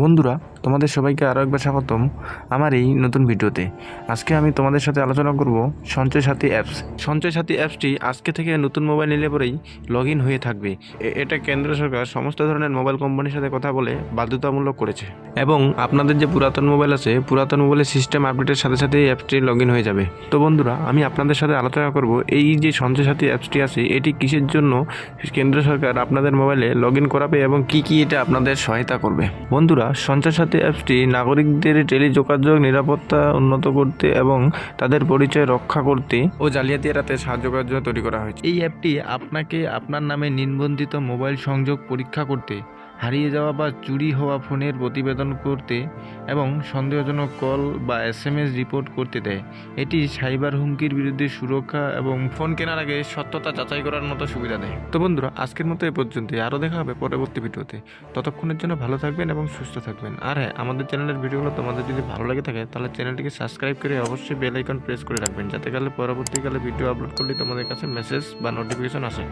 বন্ধুরা, তোমাদের সবাইকে আরও একবার স্বাগতম আমার এই নতুন ভিডিওতে। আজকে আমি তোমাদের সাথে আলোচনা করব সঞ্চয় সাথী অ্যাপস। সঞ্চয় সাথী অ্যাপসটি আজকে থেকে নতুন মোবাইল নিলে পরেই লগ হয়ে থাকবে। এটা কেন্দ্র সরকার সমস্ত ধরনের মোবাইল কোম্পানির সাথে কথা বলে বাধ্যতামূলক করেছে। এবং আপনাদের যে পুরাতন মোবাইল আছে, পুরাতন মোবাইলের সিস্টেম আপডেটের সাথে সাথে এই অ্যাপসটি লগ হয়ে যাবে। তো বন্ধুরা, আমি আপনাদের সাথে আলোচনা করব এই যে সঞ্চয় সাথী অ্যাপসটি আছে, এটি কিসের জন্য কেন্দ্র সরকার আপনাদের মোবাইলে লগ করাবে এবং কি কি এটা আপনাদের সহায়তা করবে। বন্ধুরা সঞ্চয় সাথী অ্যাপসটি নাগরিকদের টেলিযোগাযোগ নিরাপত্তা উন্নত করতে এবং তাদের পরিচয় রক্ষা করতে ও জালিয়াতি এড়াতে সাহায্য করার জন্য তৈরি করা হয়েছে। এই অ্যাপটি আপনাকে আপনার নামে নিবন্ধিত মোবাইল সংযোগ পরীক্ষা করতে হারিয়ে যাওয়া বা চুরি হওয়া ফোনের প্রতিবেদন করতে এবং সন্দেহজনক কল বা এস এম এস রিপোর্ট করতে দেয়। এটি সাইবার হুমকির বিরুদ্ধে সুরক্ষা এবং ফোন কেনার আগে সত্যতা যাচাই করার মতো সুবিধা দেয়। তো বন্ধুরা, আজকের মতো এ পর্যন্তই। আরও দেখা হবে পরবর্তী ভিডিওতে। ততক্ষণের জন্য ভালো থাকবেন এবং সুস্থ থাকবেন। আর হ্যাঁ আমাদের চ্যানেলের ভিডিওগুলো তোমাদের যদি ভালো লাগে থাকে, তাহলে চ্যানেলটিকে সাবস্ক্রাইব করে অবশ্যই বেল আইকন প্রেস করে রাখবেন, যাতে গেলে পরবর্তীকালে ভিডিও আপলোড করলে তোমাদের কাছে মেসেজ বা নোটিফিকেশন আসে।